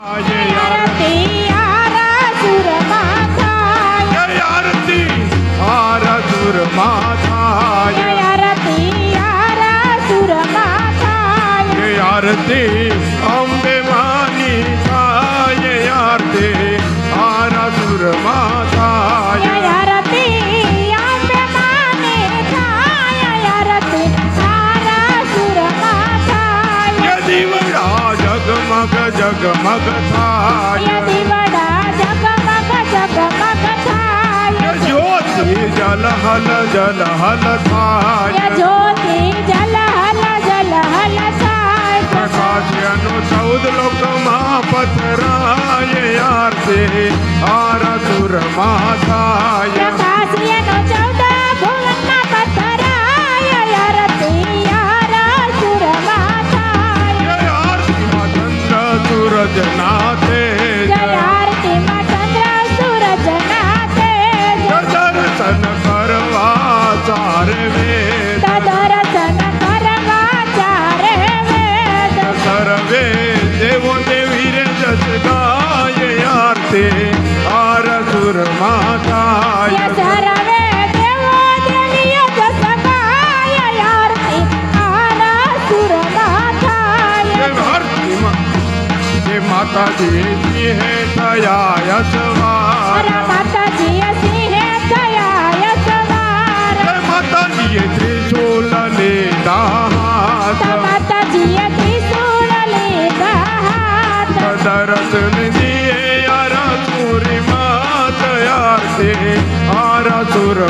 आरती आरासुर माधाय जय आरती आरासुर माधाय जय आरती आरासुर माधाय जय आरती अम्बे मानी जय आरती आरासुर माधाय जय आरती अम्बे मानी जय आरती आरासुर જગમગ જગમગ થાય દીવડા જગમગ જગમગ થાય જ્યોતિ જલહલ જલહલ થાય જ્યોતિ सगाया माता जी ऐसी है दया यशवार माता जी ऐसी है दया यशवार माता जी ये त्रिशूल लेता माता जी ये त्रिशूल लेता हाथ जी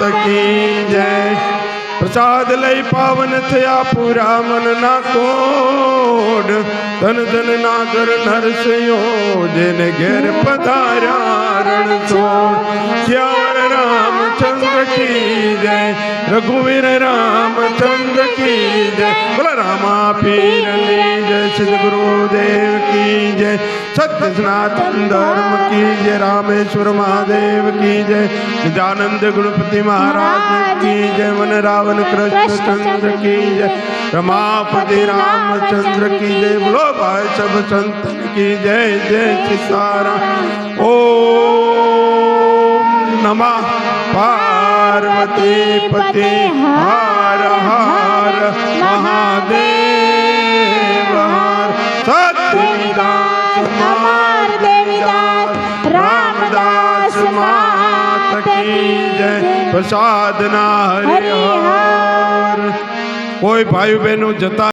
માત કી જય. પ્રસાદ લઈ પાવન થયા પૂરા મનના કોડ. ધન ધન નાગર નરસયો જેને ઘેર પધાર્યા રણ છોડ શ્યામ રામચંદ્ર કી જય. रघुवीर राम चंद्र की जय। बोला, रामा पीर जय श्री गुरुदेव की जय। सत्य सनातन धर्म की जय, रामेश्वर महादेव की जय। निजानंद गुणपति महाराज की जय मन रावण कृष्ण चंद्र की जय। रमापति रामचंद्र की जय, बोलो भाई सब संतन की जय जय सारा ओ नमः। पा ઓમ નમઃ પાર્વતી પતિ હર હર મહાદેવ હર સત્યદાસ અમાર દેવીદાસ રામદાસ માત કી જય પ્રસાદના હરિહર કોઈ ભાઈ બહેનો જતા